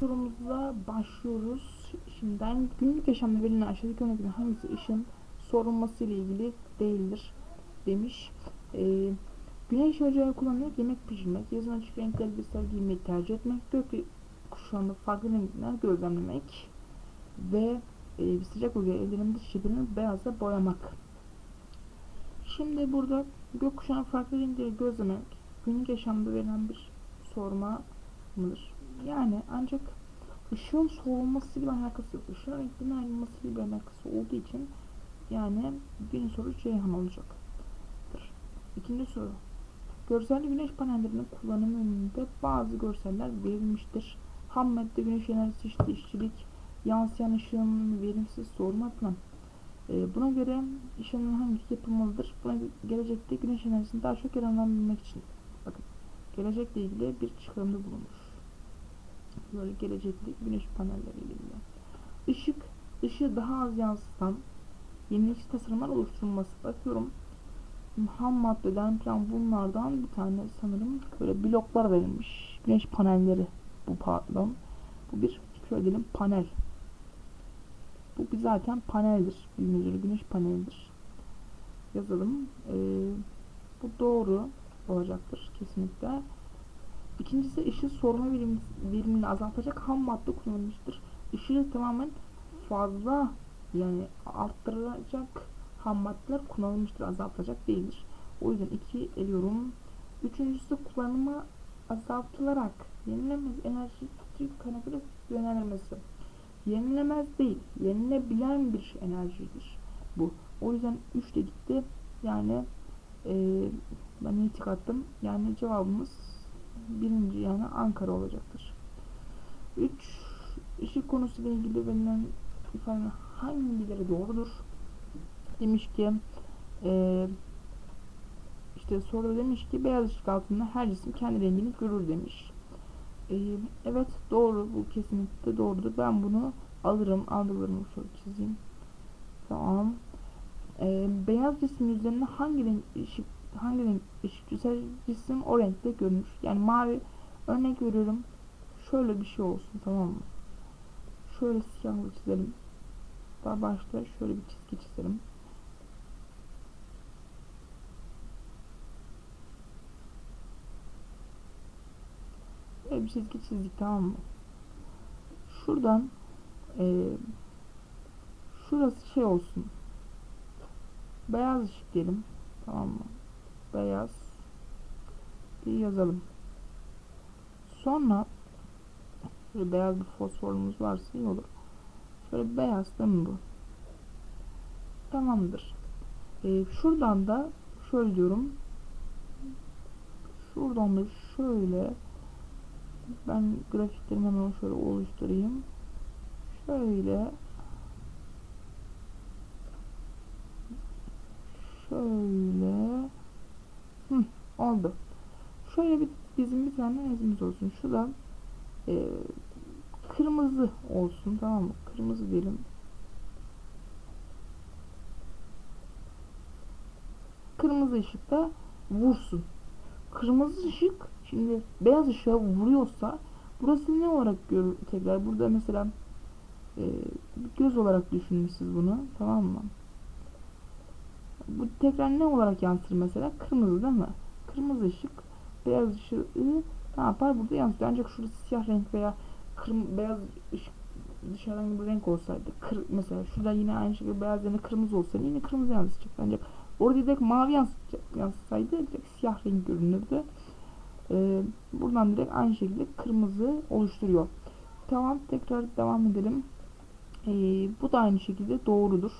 sorumuzla başlıyoruz. Şimdiden günlük yaşamda verilen aşağıdaki örneklerin hangisi ışın sorulması ile ilgili değildir demiş. Ee, güneş ocağı kullanarak yemek pişirmek, yazın açık renkli elbiseler giymeyi tercih etmek, gök kuşağında farklı renkler gözlemlemek ve e, sıcak bölge ellerinin dış cepherini beyazla boyamak. Şimdi burada gökkuşağının farklı renkleri gözlemek günlük yaşamda verilen bir sorma mıdır? Yani ancak ışığın soğuması bir alakası yok. Işığın renklerinin ayrılması bir alakası olduğu için yani birinci soru Ceyhan olacaktır. İkinci soru. Görsel güneş panellerinin kullanımı yönünde bazı görseller verilmiştir. Ham madde güneş enerjisi işte işçilik, yansıyan ışığın verimsiz sorma falan. Ee, buna göre ışığın hangisi yapılmalıdır? Buna gelecekte güneş enerjisini daha çok yararlanabilmek için. Bakın gelecekle ilgili bir çıkarımda bulunmuş. Böyle gelecekte güneş panelleri ile ilgili. Işık, ışığı daha az yansıtan yenilikçi tasarımlar oluşturulması. Bakıyorum ham maddeden falan bunlardan bir tane sanırım böyle bloklar verilmiş. Güneş panelleri bu pardon. Bu bir şöyle diyelim panel. Bu bir zaten paneldir. Bildiğiniz üzere güneş panelidir. Yazalım. Ee, bu doğru olacaktır kesinlikle. İkincisi ışığı sorma verimini azaltacak ham madde kullanılmıştır. Işığı tamamen fazla yani arttıracak ham maddeler kullanılmıştır. Azaltacak değildir. O yüzden iki eliyorum. Üçüncüsü kullanımı azaltılarak yenilemez enerji kaynakları yönelmesi. Yenilemez değil, yenilebilen bir enerjidir bu. O yüzden 3 dedik de yani e, ben iyi tıkattım. Yani cevabımız birinci yani Ankara olacaktır. 3 ışık konusuyla ilgili verilen ifadenin hangileri doğrudur? Demiş ki e, işte soru demiş ki beyaz ışık altında her cisim kendi rengini görür demiş. E, evet doğru bu kesinlikle doğrudur. Ben bunu alırım. Aldıklarımı şöyle çizeyim. Tamam. E, beyaz cismin üzerinde hangi renk ışık hangi renk ışık cisim o renkte görünür. Yani mavi örnek veriyorum. Şöyle bir şey olsun tamam mı? Şöyle siyahlı çizelim. Daha başta şöyle bir çizgi çizelim. Böyle bir çizgi çizdik tamam mı? Şuradan e, şurası şey olsun. Beyaz ışık diyelim. Tamam mı? Beyaz diye yazalım. Sonra şöyle beyaz bir fosforumuz varsa iyi olur. Şöyle beyaz değil mi bu? Tamamdır. Ee, şuradan da şöyle diyorum. Şuradan da şöyle ben grafiklerimi hemen şöyle oluşturayım. Şöyle şöyle oldu. Şöyle bir bizim bir tane resmimiz olsun. Şu da e, kırmızı olsun tamam mı? Kırmızı diyelim. Kırmızı ışıkta vursun. Kırmızı ışık şimdi beyaz ışığa vuruyorsa burası ne olarak görür tekrar burada mesela e, göz olarak düşünün bunu tamam mı? Bu tekrar ne olarak yansır mesela? Kırmızı değil mi? Kırmızı ışık beyaz ışığı ne yapar? Burada yansıyor. Ancak şurası siyah renk veya kırm beyaz ışık dışarıdan bir renk olsaydı kır, mesela şurada yine aynı şekilde beyaz yerine kırmızı olsaydı yine kırmızı yansıyacak. Ancak orada direkt mavi yansıyacak, yansısaydı direkt siyah renk görünürdü. Ee, buradan direkt aynı şekilde kırmızı oluşturuyor. Tamam tekrar devam edelim. Ee, bu da aynı şekilde doğrudur.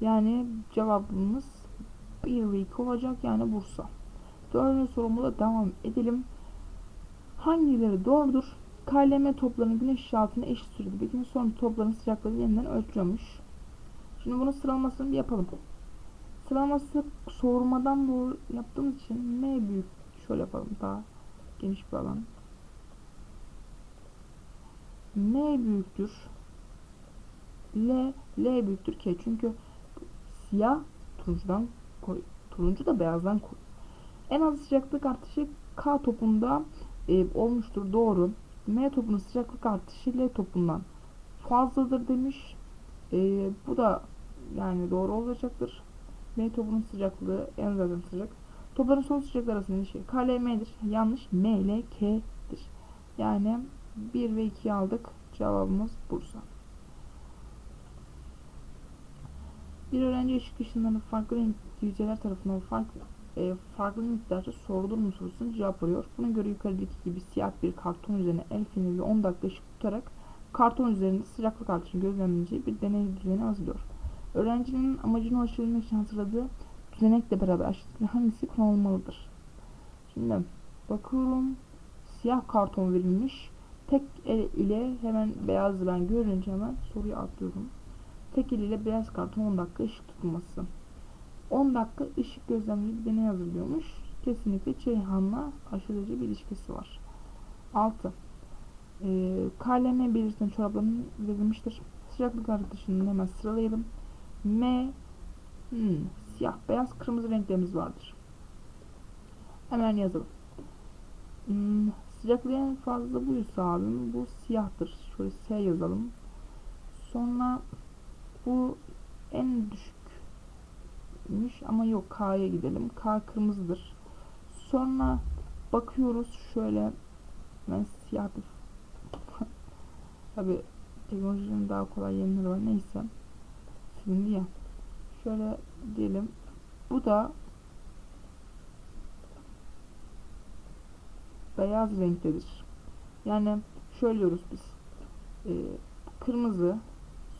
Yani cevabımız bir olacak yani Bursa. Dördüncü sorumuzla devam edelim. Hangileri doğrudur? KLM toplarının güneş altına eşit sürede beklediğinde sonra topların sıcaklığı yeniden ölçülüyormuş. Şimdi bunun sıralamasını bir yapalım. Sıralaması soğurmadan doğru yaptığımız için M büyük şöyle yapalım daha geniş bir alan. M büyüktür. L, L büyüktür K. Çünkü siyah turuncudan. Turuncu da beyazdan. En az sıcaklık artışı K topunda e, olmuştur. Doğru. M topunun sıcaklık artışı L topundan fazladır demiş. Ee, bu da yani doğru olacaktır. M topunun sıcaklığı en zaten sıcak. Topların son sıcaklığı arasında ilişki KLM'dir. Yanlış. M ile K'dir. Yani 1 ve 2'yi aldık. Cevabımız Bursa. Bir öğrenci ışık ışınlarını farklı renk yüzeyler tarafından farklı e, farklı miktarda sorulur mu sorusuna cevap arıyor. Buna göre yukarıdaki gibi siyah bir karton üzerine el feneriyle 10 dakika ışık tutarak karton üzerinde sıcaklık artışını gözlemleyeceği bir deney düzeni hazırlıyor. Öğrencinin amacına ulaşabilmek için hazırladığı düzenekle beraber aşağıdaki hangisi kullanılmalıdır? Şimdi bakıyorum siyah karton verilmiş. Tek el ile hemen beyaz ben görünce hemen soruyu atlıyorum. Tek el ile beyaz karton 10 dakika ışık tutulması. 10 dakika ışık gözlemli bir deney hazırlıyormuş. Kesinlikle Ceyhan'la aşırıcı bir ilişkisi var. 6. Ee, KLM belirtilen çorapların verilmiştir. Sıcaklık artışını hemen sıralayalım. M hmm, siyah, beyaz, kırmızı renklerimiz vardır. Hemen yazalım. Hmm, sıcaklığı en fazla buysa abim bu siyahtır. Şöyle S yazalım. Sonra bu en düşükmüş ama yok K'ya gidelim. K kırmızıdır. Sonra bakıyoruz şöyle. Ben siyah bir tabi teknolojinin daha kolay yenileri var. Neyse. Silindi ya. Şöyle diyelim. Bu da beyaz renktedir. Yani şöyle diyoruz biz. Ee, kırmızı.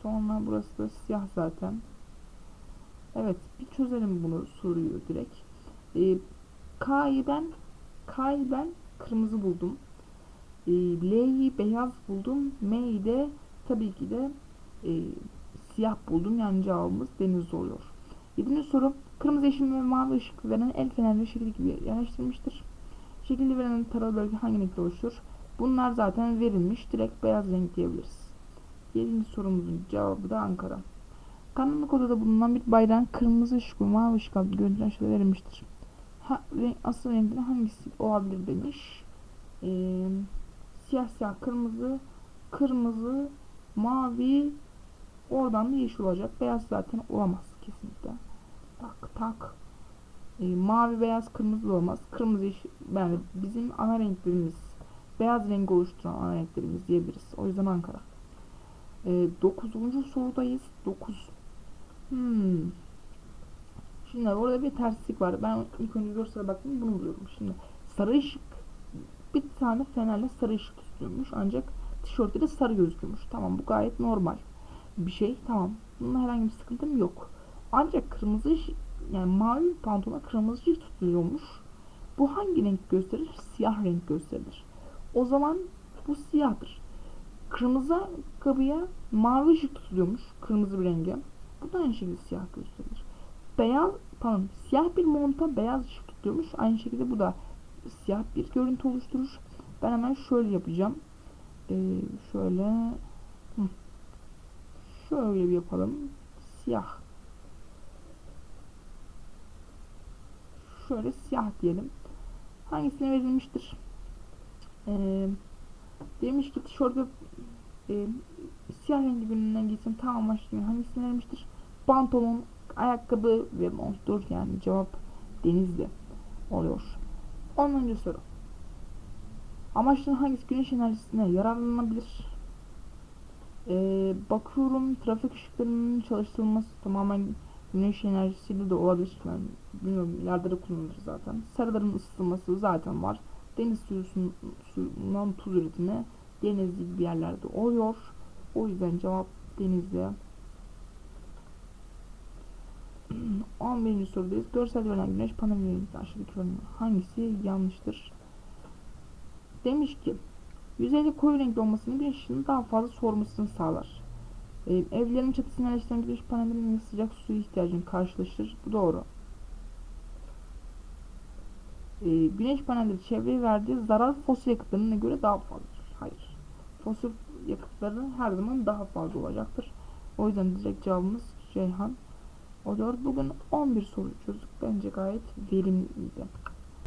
Sonra burası da siyah zaten evet bir çözelim bunu soruyu direkt ee, K'yı ben K'yı ben kırmızı buldum e, L'yi beyaz buldum. M'yi de tabii ki de e, siyah buldum. Yani cevabımız deniz oluyor. Yedinci soru. Kırmızı, yeşil ve mavi ışık veren el fenerleri şekil gibi yerleştirilmiştir. Şekilli verilen taralı bölge hangi renkte oluşur? Bunlar zaten verilmiş. Direkt beyaz renk diyebiliriz. Yedinci sorumuzun cevabı da Ankara. Karanlık odada bulunan bir bayrağın kırmızı ışık ve mavi ışık adlı görüntüler aşağıda verilmiştir. Ha, renk, asıl renkleri hangisi olabilir demiş. Eee siyah siyah kırmızı, kırmızı, mavi, oradan da yeşil olacak. Beyaz zaten olamaz kesinlikle. Tak tak. E, mavi, beyaz, kırmızı olmaz. Kırmızı, yeşil, yani bizim ana renklerimiz, beyaz rengi oluşturan ana renklerimiz diyebiliriz. O yüzden Ankara. E, dokuzuncu sorudayız. Dokuz. Hmm. Şimdi orada bir terslik var. Ben ilk önce görsele baktım bunu buluyorum. Şimdi sarı ışık bir tane fenerle sarı ışık tutuyormuş. Ancak tişörtte de sarı gözüküyormuş. Tamam bu gayet normal bir şey. Tamam. Bunun herhangi bir sıkıntım yok. Ancak kırmızı yani mavi pantolona kırmızı ışık tutuluyormuş. Bu hangi renk gösterir? Siyah renk gösterir. O zaman bu siyahdır. Kırmızı kabıya mavi ışık tutuluyormuş. Kırmızı bir renge. Bu da aynı şekilde siyah gösterir. Beyaz, pardon, siyah bir monta beyaz ışık tutuyormuş. Aynı şekilde bu da siyah bir görüntü oluşturur. Ben hemen şöyle yapacağım. Ee, şöyle şöyle bir yapalım. Siyah. Şöyle siyah diyelim. Hangisine verilmiştir? Ee, demiş ki tişörtü e, siyah rengi birinden gitsin tam amaçlı hangisine verilmiştir? Pantolon, ayakkabı ve monttur yani cevap denizde oluyor. 10. soru. Amaçların hangisi güneş enerjisine yararlanabilir? Ee, bakıyorum trafik ışıklarının çalıştırılması tamamen güneş enerjisiyle de olabilir. Yani bilmiyorum ileride de kullanılır zaten. Sarıların ısıtılması zaten var. Deniz suyundan tuz üretimi deniz gibi bir yerlerde oluyor. O yüzden cevap denizde. 11. sorudayız. Görsel verilen güneş panellerinde aşağıdaki bölümün hangisi yanlıştır? Demiş ki yüzeyde koyu renkli olmasının güneş ışığını daha fazla sormasını sağlar. Ee, evlerin çatısına yerleştirilen güneş panellerinin sıcak su ihtiyacını karşılaşır. Bu doğru. Ee, güneş panelleri çevreye verdiği zarar fosil yakıtlarına göre daha fazladır. Hayır. Fosil yakıtları her zaman daha fazla olacaktır. O yüzden direkt cevabımız Ceyhan oluyor. Bugün 11 soru çözdük. Bence gayet verimliydi.